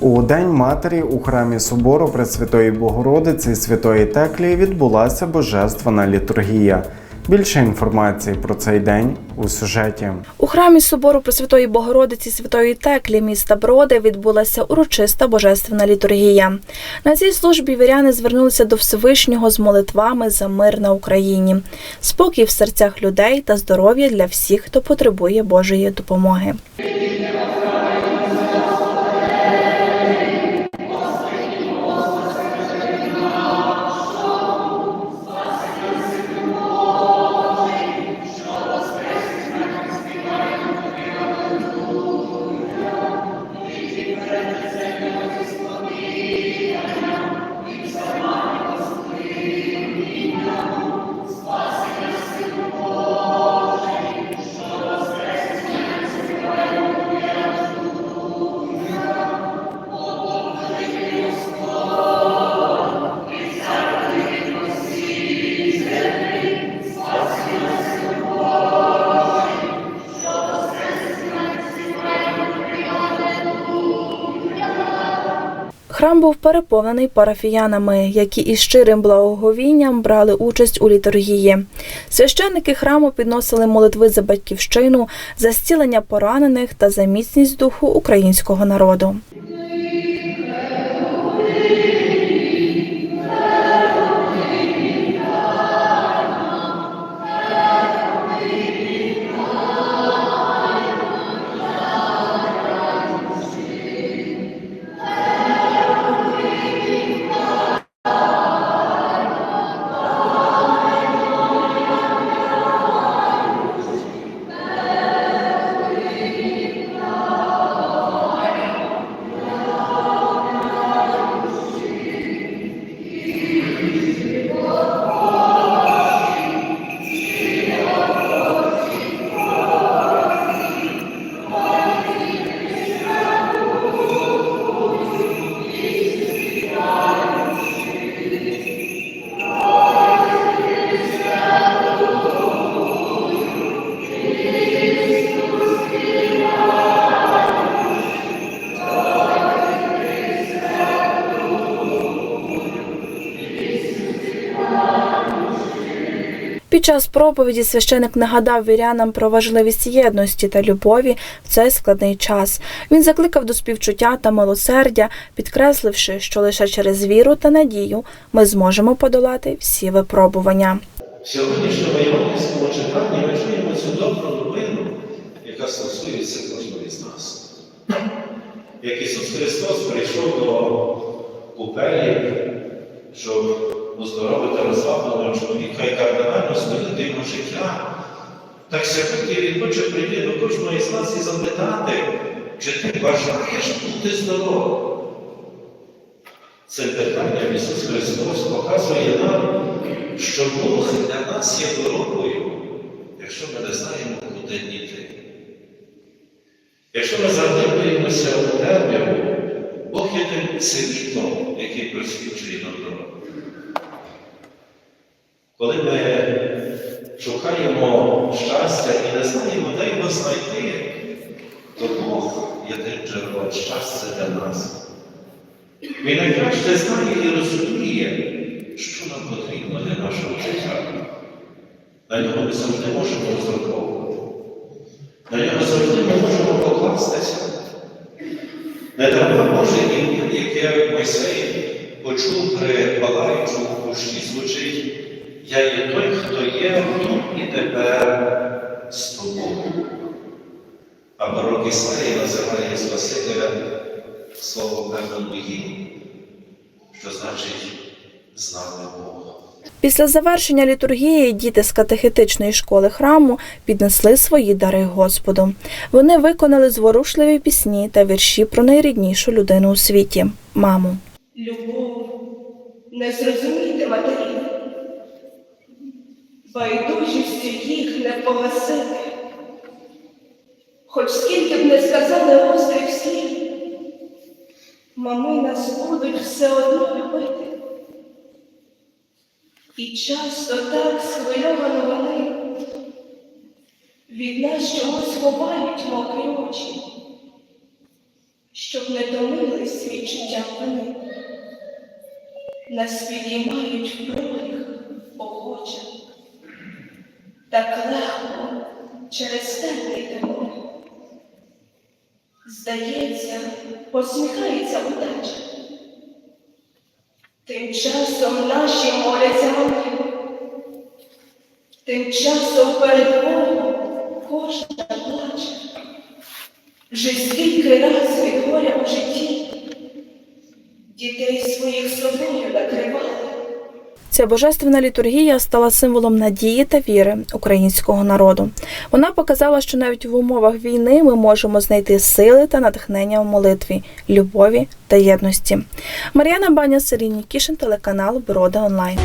У День матері у храмі собору Пресвятої Богородиці Святої Теклії відбулася божественна літургія. Більше інформації про цей день у сюжеті. У храмі собору Пресвятої Богородиці Святої Теклі міста Броди відбулася урочиста божественна літургія. На цій службі віряни звернулися до Всевишнього з молитвами за мир на Україні, спокій в серцях людей та здоров'я для всіх, хто потребує Божої допомоги. Храм був переповнений парафіянами, які із щирим благоговінням брали участь у літургії. Священники храму підносили молитви за батьківщину, за зцілення поранених та за міцність духу українського народу. Під час проповіді священик нагадав вірянам про важливість єдності та любові в цей складний час. Він закликав до співчуття та милосердя, підкресливши, що лише через віру та надію ми зможемо подолати всі випробування. В сьогоднішньому євангельському читанні ми чуємо цю добру новину, яка стосується кожного з нас. Як Ісус Христос прийшов до купелі, щоб оздоровити розслабленого чоловіка так сьогодні Він хоче прийти до кожного з нас і запитати, чи ти бажаєш бути здоровим? Цим питанням Ісус Христос показує нам, що Бог для нас є дорогою, якщо ми не знаємо, куди діти. Якщо ми заглиблюємося у темряву, Бог є тим світлом, який просвічує нам дорогу. Коли ми шукаємо щастя і не знаємо, де його знайти, то Бог є тим щастя для нас. Він найкраще знає і розуміє, що нам потрібно для нашого життя. На нього ми завжди можемо розраховувати. На нього завжди ми можемо покластися. Не Боже ім'я, яке Мойсей почув при палаючому кущі, звучить Я є той, хто є тут і тепер з тобою. А барок Ісаї називає Спасителя слово певно що значить з нами Бог. Після завершення літургії діти з катехетичної школи храму піднесли свої дари Господу. Вони виконали зворушливі пісні та вірші про найріднішу людину у світі маму. Любов не зрозуміти матерів, байдужістю їх не погасити. Хоч скільки б не сказали гострих слів, мами нас будуть все одно любити. І часто так схвильовано вони від нас чомусь ховають мокрі очі, щоб не томились відчуття вини. Нас підіймають в проліг охоче, так легко через теплий тимон. Здається, посміхається удача. Тим часом наші моляться молитви. Тим часом перед Богом кожна плаче. Вже скільки раз від горя у житті дітей своїх собою накривали. Ця божественна літургія стала символом надії та віри українського народу. Вона показала, що навіть в умовах війни ми можемо знайти сили та натхнення в молитві, любові та єдності. Мар'яна Баня, Сергій Нікішин, телеканал Брода Онлайн.